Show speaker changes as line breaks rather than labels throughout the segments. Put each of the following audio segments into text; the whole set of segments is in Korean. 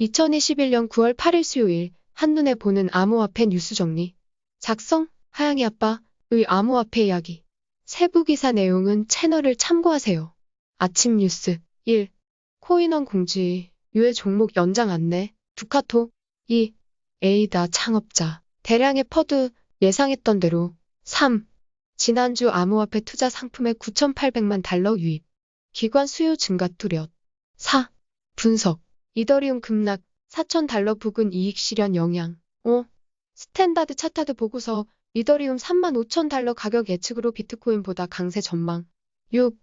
2021년 9월 8일 수요일 한눈에 보는 암호화폐 뉴스 정리. 작성 하양이 아빠의 암호화폐 이야기. 세부 기사 내용은 채널을 참고하세요. 아침 뉴스 1. 코인원 공지 유해 종목 연장 안내 두카토 2. 에이다 창업자 대량의 퍼드 예상했던 대로 3. 지난주 암호화폐 투자 상품의 9,800만 달러 유입 기관 수요 증가 뚜렷 4. 분석 이더리움 급락 4,000달러 부근 이익 실현 영향 5. 스탠다드 차타드 보고서 이더리움 35,000달러 가격 예측으로 비트코인보다 강세 전망 6.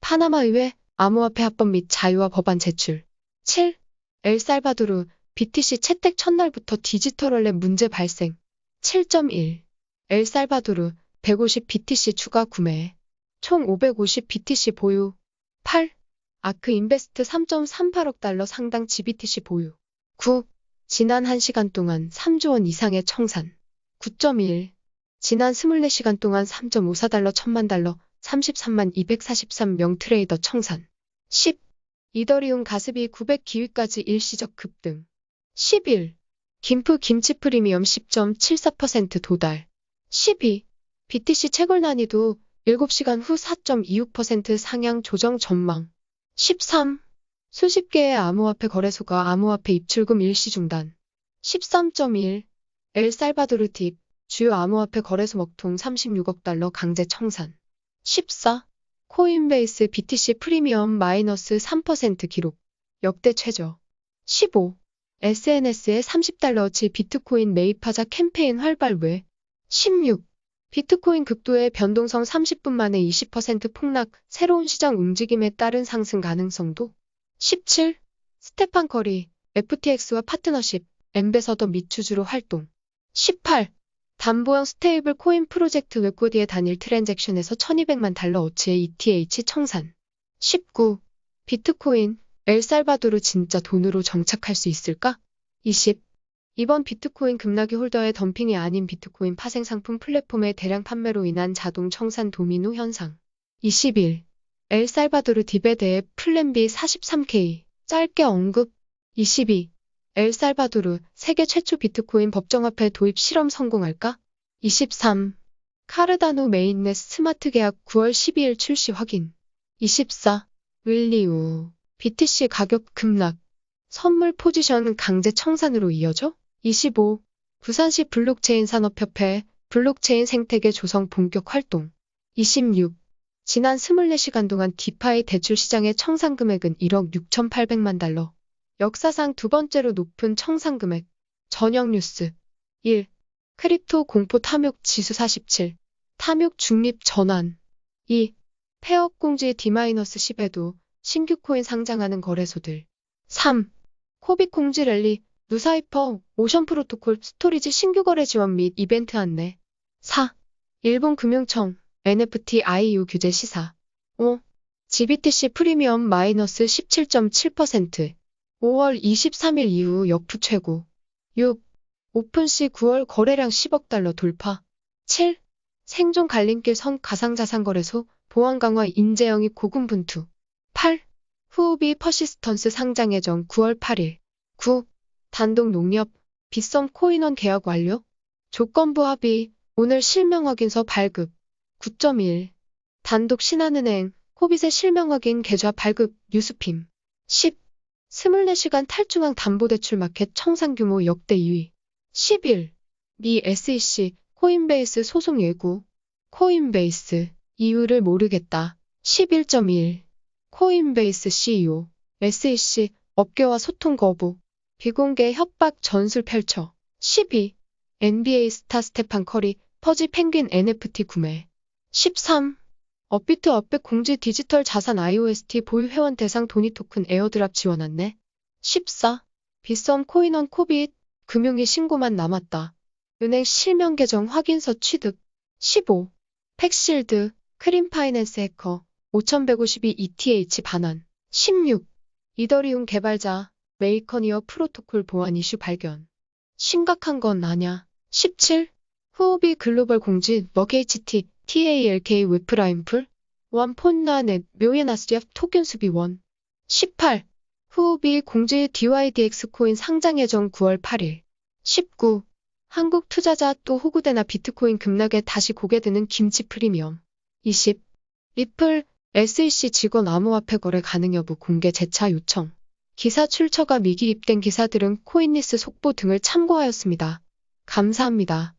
파나마 의회 암호화폐 합법 및 자유화 법안 제출 7. 엘살바도르 BTC 채택 첫날부터 디지털월렛 문제 발생 7.1. 엘살바도르 150 BTC 추가 구매 총 550 BTC 보유 8. 아크 인베스트 3.38억 달러 상당 GBTC 보유 9. 지난 1시간 동안 3조 원 이상의 청산 9.1. 지난 24시간 동안 3.54달러 1000만 달러 33만 243명 트레이더 청산 10. 이더리움 가스비 900 기위까지 일시적 급등 11. 김프 김치 프리미엄 10.74% 도달 12. BTC 채굴 난이도 7시간 후 4.26% 상향 조정 전망 13. 수십 개의 암호화폐 거래소가 암호화폐 입출금 일시 중단 13.1. 엘살바도르 딥 주요 암호화폐 거래소 먹통 36억 달러 강제 청산 14. 코인베이스 BTC 프리미엄 마이너스 3% 기록 역대 최저 15. SNS에 30달러치 비트코인 매입하자 캠페인 활발 외 16. 비트코인 극도의 변동성 30분 만에 20% 폭락, 새로운 시장 움직임에 따른 상승 가능성도 17. 스테판 커리, FTX와 파트너십, 엠베서더 및 주주로 활동 18. 담보형 스테이블 코인 프로젝트 웹코디의 단일 트랜잭션에서 1200만 달러 어치의 ETH 청산 19. 비트코인, 엘살바도르 진짜 돈으로 정착할 수 있을까? 20. 이번 비트코인 급락이 홀더의 덤핑이 아닌 비트코인 파생 상품 플랫폼의 대량 판매로 인한 자동 청산 도미노 현상. 21. 엘살바도르 딥에 대해 플랜 B 43K 짧게 언급. 22. 엘살바도르 세계 최초 비트코인 법정화폐 도입 실험 성공할까? 23. 카르다노 메인넷 스마트 계약 9월 12일 출시 확인. 24. 윌리우 BTC 가격 급락. 선물 포지션 강제 청산으로 이어져? 25. 부산시 블록체인 산업협회 블록체인 생태계 조성 본격 활동. 26. 지난 24시간 동안 디파이 대출 시장의 청산 금액은 1억 6,800만 달러. 역사상 두 번째로 높은 청산 금액. 저녁 뉴스. 1. 크립토 공포 탐욕 지수 47. 탐욕 중립 전환. 2. 폐업 공지 D-10에도 신규 코인 상장하는 거래소들. 3. 코빅 공지 랠리, 누사이퍼, 오션 프로토콜, 스토리지 신규 거래 지원 및 이벤트 안내. 4. 일본 금융청, NFT IU 규제 시사. 5. GBTC 프리미엄 마이너스 17.7%. 5월 23일 이후 역푸 최고. 6. 오픈시 9월 거래량 10억 달러 돌파. 7. 생존 갈림길 선 가상자산거래소 보안 강화 인재영입 고군분투. 8. 후오비 퍼시스턴스 상장 예정 9월 8일. 9. 단독 농협 빗썸 코인원 계약 완료. 조건부 합의 오늘 실명 확인서 발급. 9.1. 단독 신한은행 코빗의 실명 확인 계좌 발급 뉴스핌. 10. 24시간 탈중앙 담보대출 마켓 청산 규모 역대 2위. 11. 미 SEC 코인베이스 소송 예고. 코인베이스 이유를 모르겠다. 11.1. 코인베이스 CEO SEC 업계와 소통 거부. 비공개 협박 전술 펼쳐. 12. NBA 스타 스테판 커리 퍼지 펭귄 NFT 구매. 13. 업비트 업백 공지 디지털 자산 IOST 보유 회원 대상 돈이 토큰 에어드랍 지원 안내. 14. 빗썸 코인원 코빗 금융위 신고만 남았다. 은행 실명 계정 확인서 취득. 15. 팩실드 크림 파이낸스 해커 5152 ETH 반환. 16. 이더리움 개발자 메이커니어 프로토콜 보안 이슈 발견. 심각한 건 아냐. 17. 후오비 글로벌 공지 머게이치티 TALK 웹프라임풀 원 폰나넷 묘예나스리아 토ken 수비 원 18. 후오비 공주의 DYDX 코인 상장 예정 9월 8일. 19. 한국 투자자 또 호구되나 비트코인 급락에 다시 고개 드는 김치 프리미엄. 20. 리플, SEC 직원 암호화폐 거래 가능 여부 공개 재차 요청. 기사 출처가 미기입된 기사들은 코인리스 속보 등을 참고하였습니다. 감사합니다.